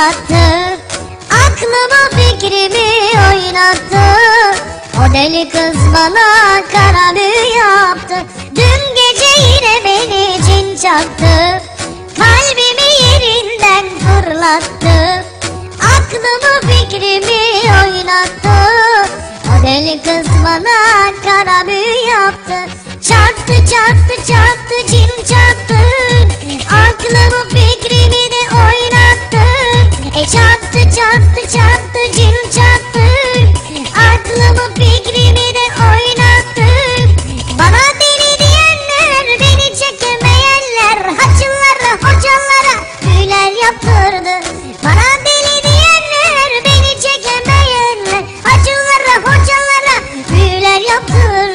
sattı Aklımı fikrimi oynattı O deli kız bana kara yaptı. Dün gece yine beni cin çaktı. Kalbimi yerinden fırlattı. Aklımı fikrimi oynattı O deli kız bana kara yaptı. Çarptı çarptı çarptı çattı çattı çattı cil çattı. Aklımı fikrimi de oynattı. Bana deli diyenler beni çekemeyenler Hacılara hocalara büyüler yaptırdı. Bana deli diyenler beni çekemeyenler Hacılara hocalara büyüler yaptırdı.